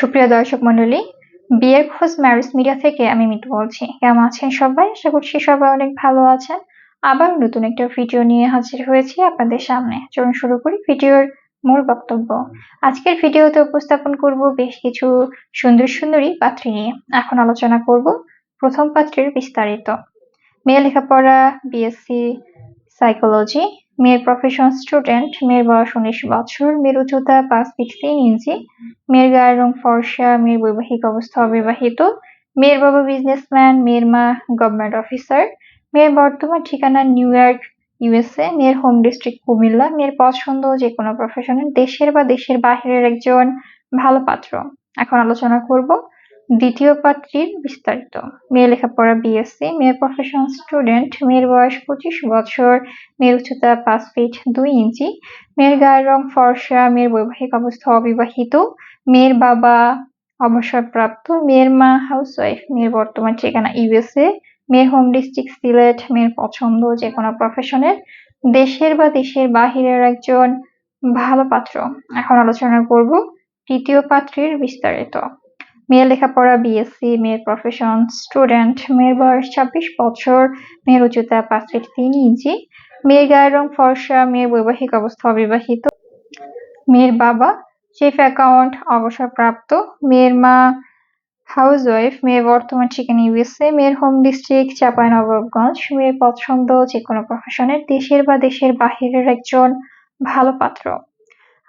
সুপ্রিয় দর্শক মন্ডলী বিয়ের খোঁজ ম্যারেজ মিডিয়া থেকে আমি মিতু বলছি। কেমন আছেন সবাই? আশা করছি সবাই অনেক ভালো আছেন। আবার নতুন একটা ভিডিও নিয়ে হাজির হয়েছি আপনাদের সামনে। চলুন শুরু করি ভিডিওর মূল বক্তব্য। আজকের ভিডিওতে উপস্থাপন করব বেশ কিছু সুন্দর সুন্দরী পাত্রী নিয়ে। এখন আলোচনা করব প্রথম পাত্রের বিস্তারিত। মেয়ে লেখাপড়া বিএসসি সাইকোলজি মেয়ের প্রফেশন স্টুডেন্ট মেয়ের বয়স উনিশ বছর মেয়ের উচ্চতা পাঁচ ফিট তিন ইঞ্চি মেয়ের গায়ের রং ফর্সা মেয়ের বৈবাহিক অবস্থা অবিবাহিত মেয়ের বাবা বিজনেসম্যান মেয়ের মা গভর্নমেন্ট অফিসার মেয়ের বর্তমান ঠিকানা নিউ ইয়র্ক ইউএসএ মেয়ের হোম ডিস্ট্রিক্ট কুমিল্লা মেয়ের পছন্দ যে কোনো প্রফেশনের দেশের বা দেশের বাহিরের একজন ভালো পাত্র। এখন আলোচনা করব দ্বিতীয় পাত্রীর বিস্তারিত। মেয়ে লেখাপড়া বিএসসি মেয়ের প্রফেশন স্টুডেন্ট মেয়ের বয়স পঁচিশ বছর, মেয়ের উচ্চতা পাঁচ ফিট দুই ইঞ্চি, মেয়ের গায়ের রং ফর্সা, মেয়ের বৈবাহিক অবস্থা অবিবাহিত, মেয়ের বাবা অবসরপ্রাপ্ত, মেয়ের মা হাউস ওয়াইফ মেয়ের বর্তমান ঠিকানা ইউএসএ মেয়ের হোম ডিস্ট্রিক্ট সিলেট, মেয়ের পছন্দ যে কোনো প্রফেশনের দেশের বা দেশের বাহিরের একজন ভালো পাত্র। এখন আলোচনা করব তৃতীয় পাত্রীর বিস্তারিত। মেয়ের লেখাপড়া বিএসসি মেয়ের প্রফেশন স্টুডেন্ট মেয়ের বয়স ছাব্বিশ বছর, মেয়ের উচ্চতা পাঁচ ফিট তিন ইঞ্চি, মেয়ের গায়ের রং ফর্সা, মেয়ের বৈবাহিক অবস্থা অবিবাহিত, মেয়ের বাবা চিফ অ্যাকাউন্ট অবসরপ্রাপ্ত, মেয়ের মা হাউস ওয়াইফ মেয়ের বর্তমান ঠিকানা ইউএসএ মেয়ের হোম ডিস্ট্রিক্ট চাঁপাইনবাবগঞ্জ, মেয়ের পছন্দ যে কোনো প্রফেশনের দেশের বা দেশের বাহিরের একজন ভালো পাত্র।